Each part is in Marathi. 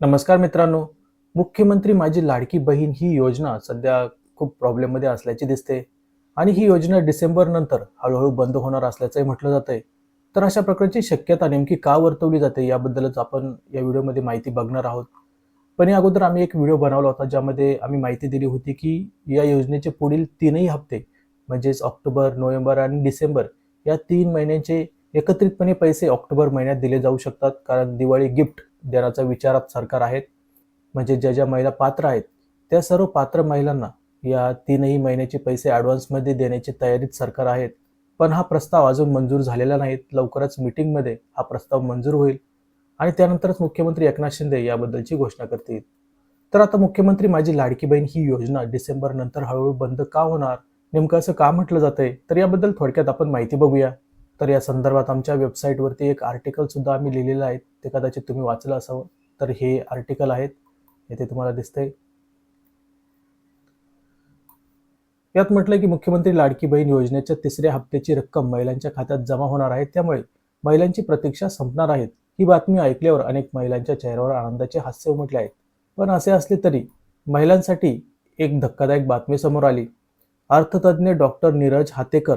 नमस्कार मित्रांनो. मुख्यमंत्री माझी लाडकी बहीण ही योजना सध्या खूप प्रॉब्लेममध्ये असल्याची दिसते. आणि ही योजना डिसेंबर नंतर हळूहळू बंद होणार असल्याचंही म्हटलं जातंय. तर अशा प्रकारची शक्यता नेमकी का वर्तवली जाते याबद्दलच आपण या व्हिडिओमध्ये माहिती बघणार आहोत. पण या अगोदर आम्ही एक व्हिडिओ बनवला होता ज्यामध्ये आम्ही माहिती दिली होती की या योजनेचे पुढील तीनही हप्ते म्हणजेच ऑक्टोबर नोव्हेंबर आणि डिसेंबर या तीन महिन्यांचे एकत्रितपणे पैसे ऑक्टोबर महिन्यात दिले जाऊ शकतात. कारण दिवाळी गिफ्ट देण्याचा विचारात सरकार आहेत म्हणजे ज्या ज्या महिला पात्र आहेत त्या सर्व पात्र महिलांना या तीनही महिन्याचे पैसे ॲडव्हान्समध्ये देण्याची तयारीत सरकार आहेत. पण हा प्रस्ताव अजून मंजूर झालेला नाहीत लवकरच मीटिंगमध्ये हा प्रस्ताव मंजूर होईल आणि त्यानंतरच मुख्यमंत्री एकनाथ शिंदे याबद्दलची घोषणा करतील. तर आता मुख्यमंत्री माझी लाडकी बहीण ही योजना डिसेंबर नंतर हळूहळू बंद का होणार? नेमकं असं का म्हटलं जातंय? तर याबद्दल थोडक्यात आपण माहिती बघूया. तर या संदर्भात आमच्या वेबसाईटवरती एक आर्टिकल सुद्धा आम्ही लिहिलेलं आहे. ते कदाचित तुम्ही वाचलं असावं तर हे आर्टिकल आहेत. येथे तुम्हाला दिसतंय. यात म्हटलं की मुख्यमंत्री लाडकी बहीण योजनेच्या तिसऱ्या हप्त्याची रक्कम महिलांच्या खात्यात जमा होणार आहे. त्यामुळे महिलांची प्रतीक्षा संपणार आहेत ही बातमी ऐकल्यावर अनेक महिलांच्या चेहऱ्यावर आनंदाचे हास्य उमटले आहेत. पण असे असले तरी महिलांसाठी एक धक्कादायक बातमी समोर आली. अर्थतज्ञ डॉक्टर नीरज हातेकर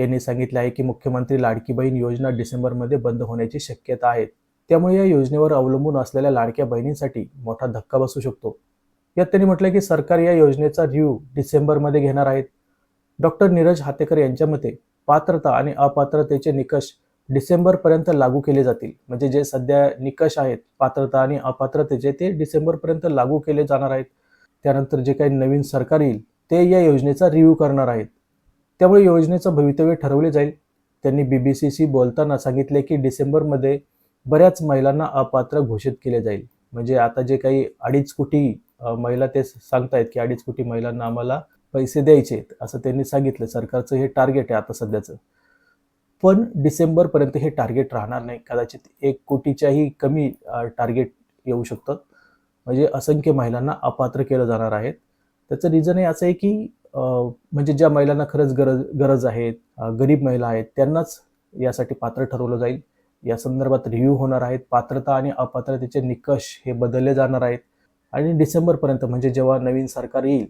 यांनी सांगितले आहे की मुख्यमंत्री लाडकी बहीण योजना डिसेंबरमध्ये बंद होण्याची शक्यता आहे. त्यामुळे या योजनेवर अवलंबून असलेल्या लाडक्या बहिणींसाठी मोठा धक्का बसू शकतो. यात त्यांनी म्हटलं की सरकार या योजनेचा रिव्ह्यू डिसेंबरमध्ये घेणार आहेत. डॉक्टर नीरज हातेकर यांच्या मते पात्रता आणि अपात्रतेचे निकष डिसेंबरपर्यंत लागू केले जातील. म्हणजे जे सध्या निकष आहेत पात्रता आणि अपात्रतेचे ते डिसेंबरपर्यंत लागू केले जाणार आहेत. त्यानंतर जे काही नवीन सरकार येईल ते या योजनेचा रिव्ह्यू करणार आहेत. त्यामुळे योजनेचं भवितव्य ठरवले जाईल. त्यांनी बीबीसीशी बोलताना सांगितले की डिसेंबरमध्ये बऱ्याच महिलांना अपात्र घोषित केले जाईल. म्हणजे आता जे काही अडीच कोटी महिला ते सांगतायत की अडीच कोटी महिलांना आम्हाला पैसे द्यायचे आहेत असं त्यांनी सांगितलं. सरकारचं हे टार्गेट आहे आता सध्याचं. पण डिसेंबरपर्यंत हे टार्गेट राहणार नाही. कदाचित एक कोटीच्याही कमी टार्गेट येऊ शकतं. म्हणजे असंख्य महिलांना अपात्र केलं जाणार आहे. त्याचं रिझन हे असं आहे की म्हणजे ज्या महिलांना खरंच गरज गरज आहे गरीब महिला आहेत त्यांनाच यासाठी पात्र ठरवलं जाईल. या संदर्भात रिव्ह्यू होणार आहेत. पात्रता आणि अपात्रतेचे निकष हे बदलले जाणार आहेत. आणि डिसेंबरपर्यंत म्हणजे जेव्हा नवीन सरकार येईल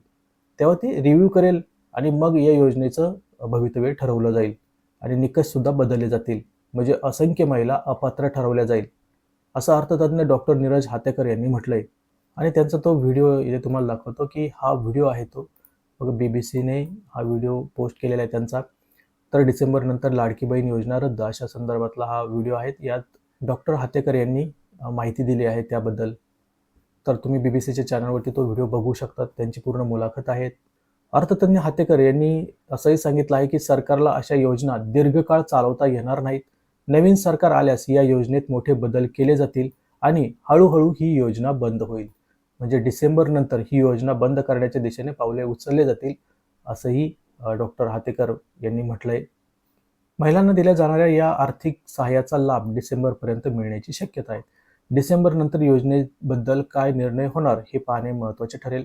तेव्हा ते रिव्ह्यू करेल आणि मग या योजनेचं भवितव्य ठरवलं जाईल. आणि निकषसुद्धा बदलले जातील. म्हणजे असंख्य महिला अपात्र ठरवल्या जाईल. असं अर्थतज्ञ डॉक्टर नीरज हातेकर यांनी म्हटलंय. आणि त्यांचा तो व्हिडिओ इथे तुम्हाला दाखवतो की हा व्हिडिओ आहे तो मग बी बी सीने हा व्हिडिओ पोस्ट केलेला आहे त्यांचा. तर डिसेंबरनंतर लाडकी बहीण योजना रद्द अशा संदर्भातला हा व्हिडिओ आहे. यात डॉक्टर हातेकर यांनी माहिती दिली आहे त्याबद्दल. तर तुम्ही बी बी सीच्या चॅनलवरती तो व्हिडिओ बघू शकतात त्यांची पूर्ण मुलाखत आहेत अर्थतज्ञ हातेकर यांनी असंही सांगितलं आहे की सरकारला अशा योजना दीर्घकाळ चालवता येणार नाहीत. नवीन सरकार आल्यास या योजनेत मोठे बदल केले जातील आणि हळूहळू ही योजना बंद होईल. म्हणजे डिसेंबरनंतर ही योजना बंद करण्याच्या दिशेने पावले उचलले जातील असंही डॉक्टर हातेकर यांनी म्हटलंय. महिलांना दिल्या जाणाऱ्या या आर्थिक सहाय्याचा लाभ डिसेंबरपर्यंत मिळण्याची शक्यता आहे. डिसेंबरनंतर योजनेबद्दल काय निर्णय होणार हे पाहणे महत्त्वाचे ठरेल.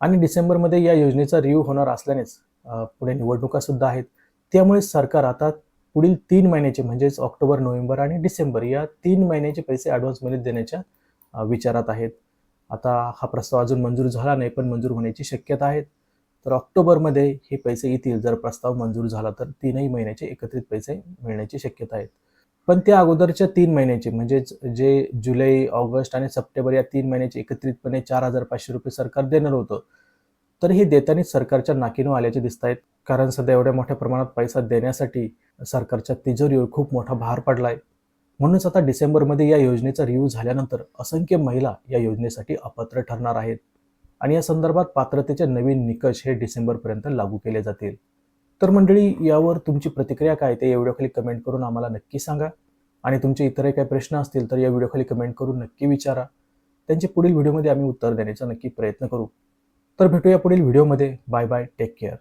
आणि डिसेंबरमध्ये या योजनेचा रिव्ह्यू होणार असल्यानेच पुढे निवडणुका सुद्धा आहेत. त्यामुळे सरकार आता पुढील तीन महिन्याचे म्हणजेच ऑक्टोबर नोव्हेंबर आणि डिसेंबर या तीन महिन्याचे पैसे ॲडव्हान्समध्ये देण्याच्या विचारात आहेत. आता हा प्रस्ताव अजून मंजूर झाला नाही पण मंजूर होण्याची शक्यता आहे. तर ऑक्टोबरमध्ये हे पैसे येतील. जर प्रस्ताव मंजूर झाला तर तीनही महिन्याचे एकत्रित पैसे मिळण्याची शक्यता आहे. पण त्या अगोदरच्या तीन महिन्याचे म्हणजेच जे जुलै ऑगस्ट आणि सप्टेंबर या तीन महिन्याचे एकत्रितपणे चार हजार पाचशे रुपये सरकार देणार होतं तर हे देताना सरकारच्या नाकीनं आल्याचे दिसत आहेत कारण सध्या एवढ्या मोठ्या प्रमाणात पैसा देण्यासाठी सरकारच्या तिजोरीवर खूप मोठा भार पडला आहे म्हणूनच आता डिसेंबरमध्ये या योजनेचा रिव्ह्यू झाल्यानंतर असंख्य महिला या योजनेसाठी अपात्र ठरणार आहेत. आणि या संदर्भात पात्रतेचे नवीन निकष हे डिसेंबरपर्यंत लागू केले जातील. तर मंडळी यावर तुमची प्रतिक्रिया काय? ते या व्हिडिओखाली कमेंट करून आम्हाला नक्की सांगा. आणि तुमचे इतरही काही प्रश्न असतील तर या व्हिडिओखाली कमेंट करून नक्की विचारा. त्यांचे पुढील व्हिडिओमध्ये आम्ही उत्तर देण्याचा नक्की प्रयत्न करू. तर भेटूया पुढील व्हिडिओमध्ये. Bye bye. Take care.